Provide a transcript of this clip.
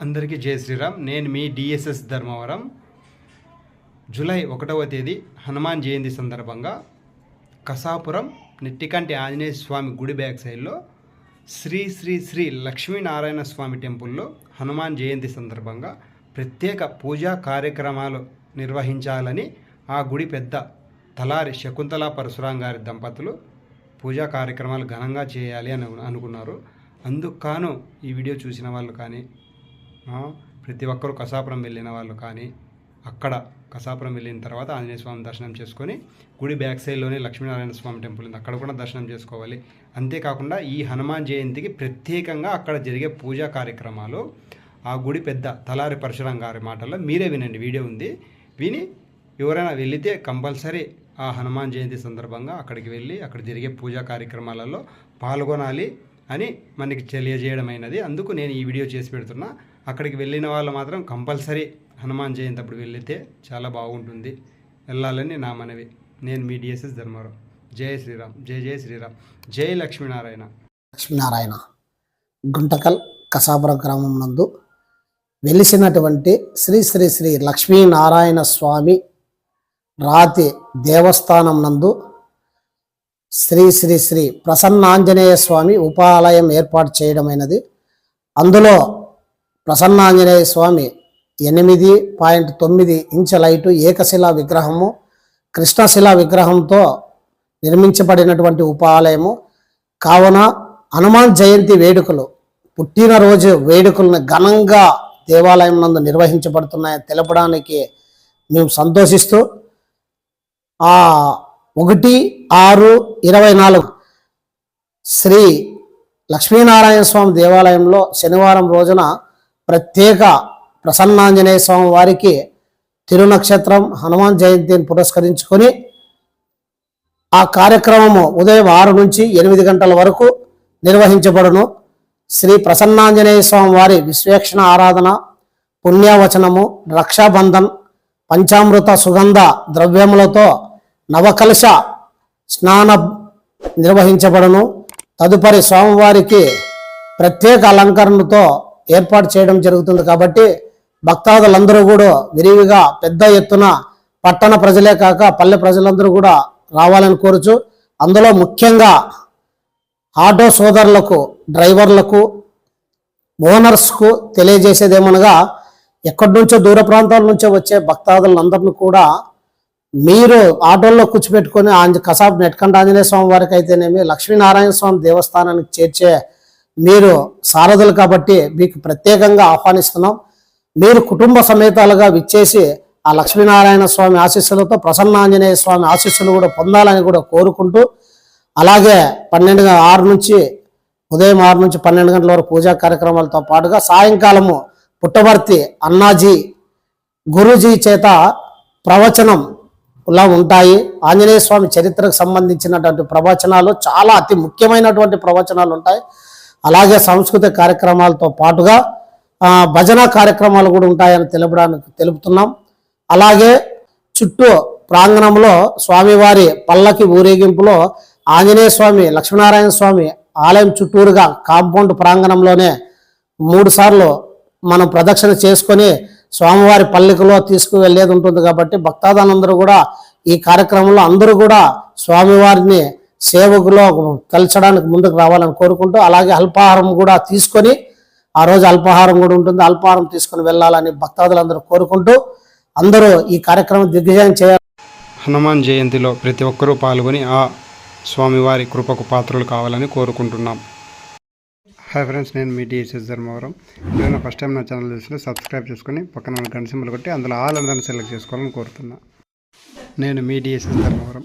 అందరికీ జై శ్రీరామ్. నేను మీ డిఎస్ఎస్ ధర్మవరం. జూలై ఒకటవ తేదీ హనుమాన్ జయంతి సందర్భంగా కసాపురం నెట్టికంటి ఆంజనేయ స్వామి గుడి బ్యాక్ సైడ్లో శ్రీ శ్రీ శ్రీ లక్ష్మీనారాయణ స్వామి టెంపుల్లో హనుమాన్ జయంతి సందర్భంగా ప్రత్యేక పూజా కార్యక్రమాలు నిర్వహించాలని ఆ గుడి పెద్ద తలారి శకుంతల పరశురాం గారి దంపతులు పూజా కార్యక్రమాలు ఘనంగా చేయాలి అని అనుకున్నారు. అందుకు కాను ఈ వీడియో చూసిన వాళ్ళు కానీ ప్రతి ఒక్కరూ కసాపురం వెళ్ళిన వాళ్ళు కానీ అక్కడ కసాపురం వెళ్ళిన తర్వాత ఆంజనేయ స్వామి దర్శనం చేసుకొని గుడి బ్యాక్ సైడ్లోనే లక్ష్మీనారాయణ స్వామి టెంపుల్ ఉంది. అక్కడ కూడా దర్శనం చేసుకోవాలి. అంతేకాకుండా ఈ హనుమాన్ జయంతికి ప్రత్యేకంగా అక్కడ జరిగే పూజా కార్యక్రమాలు ఆ గుడి పెద్ద తలారి పరశురాం గారి మాటల్లో మీరే వినండి. వీడియో ఉంది. విని ఎవరైనా వెళితే కంపల్సరీ ఆ హనుమాన్ జయంతి సందర్భంగా అక్కడికి వెళ్ళి అక్కడ జరిగే పూజా కార్యక్రమాలలో పాల్గొనాలి అని మనకి తెలియజేయడమైనది. అందుకు నేను ఈ వీడియో చేసి పెడుతున్నా. అక్కడికి వెళ్ళిన వాళ్ళు మాత్రం కంపల్సరీ హనుమాన్ జయంతి అప్పుడు వెళితే చాలా బాగుంటుంది. వెళ్ళాలని నా మనవి. నేను మీ డిఎస్ఎస్ ధర్మారావు. జై శ్రీరామ్. జై జై శ్రీరామ్. జై లక్ష్మీనారాయణ. లక్ష్మీనారాయణ. గుంటకల్ కసాపురం గ్రామం నందు వెలిసినటువంటి శ్రీ శ్రీ శ్రీ లక్ష్మీనారాయణ స్వామి రాతి దేవస్థానం నందు శ్రీ శ్రీ శ్రీ ప్రసన్నాంజనేయ స్వామి ఉపాలయం ఏర్పాటు చేయడమైనది. అందులో ప్రసన్నాంజనేయ స్వామి ఎనిమిది పాయింట్ తొమ్మిది ఇంచెలైటు ఏకశిలా విగ్రహము కృష్ణశిలా విగ్రహంతో నిర్మించబడినటువంటి ఉపాలయము. కావున హనుమాన్ జయంతి వేడుకలు పుట్టినరోజు వేడుకలను ఘనంగా దేవాలయం నందు నిర్వహించబడుతున్నాయని తెలపడానికి మేము సంతోషిస్తూ ఆ ఒకటి ఆరు ఇరవై నాలుగు శ్రీ లక్ష్మీనారాయణ స్వామి దేవాలయంలో శనివారం రోజున ప్రత్యేక ప్రసన్నాంజనేయ స్వామి వారికి తిరునక్షత్రం హనుమాన్ జయంతిని పురస్కరించుకొని ఆ కార్యక్రమము ఉదయం ఆరు నుంచి ఎనిమిది గంటల వరకు నిర్వహించబడును. శ్రీ ప్రసన్నాంజనేయ స్వామి వారి విశ్వేక్షణ ఆరాధన పుణ్యవచనము రక్షాబంధన్ పంచామృత సుగంధ ద్రవ్యములతో నవకలశ స్నాన నిర్వహించబడును. తదుపరి స్వామివారికి ప్రత్యేక అలంకరణతో ఏర్పాటు చేయడం జరుగుతుంది కాబట్టి భక్తాదులందరూ కూడా విరివిగా పెద్ద ఎత్తున పట్టణ ప్రజలే కాక పల్లె ప్రజలందరూ కూడా రావాలని కోరుచు. అందులో ముఖ్యంగా ఆటో సోదరులకు డ్రైవర్లకు ఓనర్స్కు తెలియజేసేదేమనగా ఎక్కడి నుంచో దూర ప్రాంతాల నుంచో వచ్చే భక్తాదులందరినీ కూడా మీరు ఆటోల్లో కూర్చోపెట్టుకొని ఆంజ కసాబ్ నెట్కంట ఆంజనేయ స్వామి వారికి అయితేనేమి లక్ష్మీనారాయణ స్వామి దేవస్థానానికి చేర్చే మీరు సారథులు కాబట్టి మీకు ప్రత్యేకంగా ఆహ్వానిస్తున్నాం. మీరు కుటుంబ సమేతాలుగా విచ్చేసి ఆ లక్ష్మీనారాయణ స్వామి ఆశీస్సులతో ప్రసన్న ఆంజనేయ స్వామి ఆశీస్సులు కూడా పొందాలని కూడా కోరుకుంటూ అలాగే పన్నెండు ఆరు నుంచి ఉదయం ఆరు నుంచి పన్నెండు గంటల వరకు పూజా కార్యక్రమాలతో పాటుగా సాయంకాలము పుట్టవర్తి అన్నాజీ గురూజీ చేత ప్రవచనం ఇలా ఉంటాయి. ఆంజనేయ స్వామి చరిత్రకు సంబంధించినటువంటి ప్రవచనాలు చాలా అతి ముఖ్యమైనటువంటి ప్రవచనాలు ఉంటాయి. అలాగే సాంస్కృతిక కార్యక్రమాలతో పాటుగా భజన కార్యక్రమాలు కూడా ఉంటాయని తెలుపడానికి తెలుపుతున్నాం. అలాగే చుట్టూ ప్రాంగణంలో స్వామివారి పల్లకి ఊరేగింపులో ఆంజనేయ స్వామి లక్ష్మీనారాయణ స్వామి ఆలయం చుట్టూరుగా కాంపౌండ్ ప్రాంగణంలోనే మూడు సార్లు మనం ప్రదక్షిణ చేసుకొని స్వామివారి పల్లికలో తీసుకువెళ్ళేది ఉంటుంది కాబట్టి భక్తాదానందరూ కూడా ఈ కార్యక్రమంలో అందరూ కూడా స్వామివారిని సేవకులో కలిసడానికి ముందుకు రావాలని కోరుకుంటూ అలాగే అల్పాహారం కూడా తీసుకొని ఆ రోజు అల్పాహారం కూడా ఉంటుంది. అల్పాహారం తీసుకొని వెళ్ళాలని భక్తాదులందరూ కోరుకుంటూ అందరూ ఈ కార్యక్రమం దిగ్విజయం చేయాలి. హనుమాన్ జయంతిలో ప్రతి ఒక్కరూ పాల్గొని ఆ స్వామివారి కృపకు పాత్రలు కావాలని కోరుకుంటున్నాం. హాయ్ ఫ్రెండ్స్ నేను మీ డిఎస్ఎస్ ధర్మవరం. నేను ఫస్ట్ టైం నా ఛానల్ చూసిన సబ్స్క్రైబ్ చేసుకొని పక్కన గంట సింబల్ కొట్టి అందులో ఆల్ అందరిని సెలెక్ట్ చేసుకోవాలని కోరుతున్నా. నేను మీ డిఎస్ఎస్ ధర్మవరం.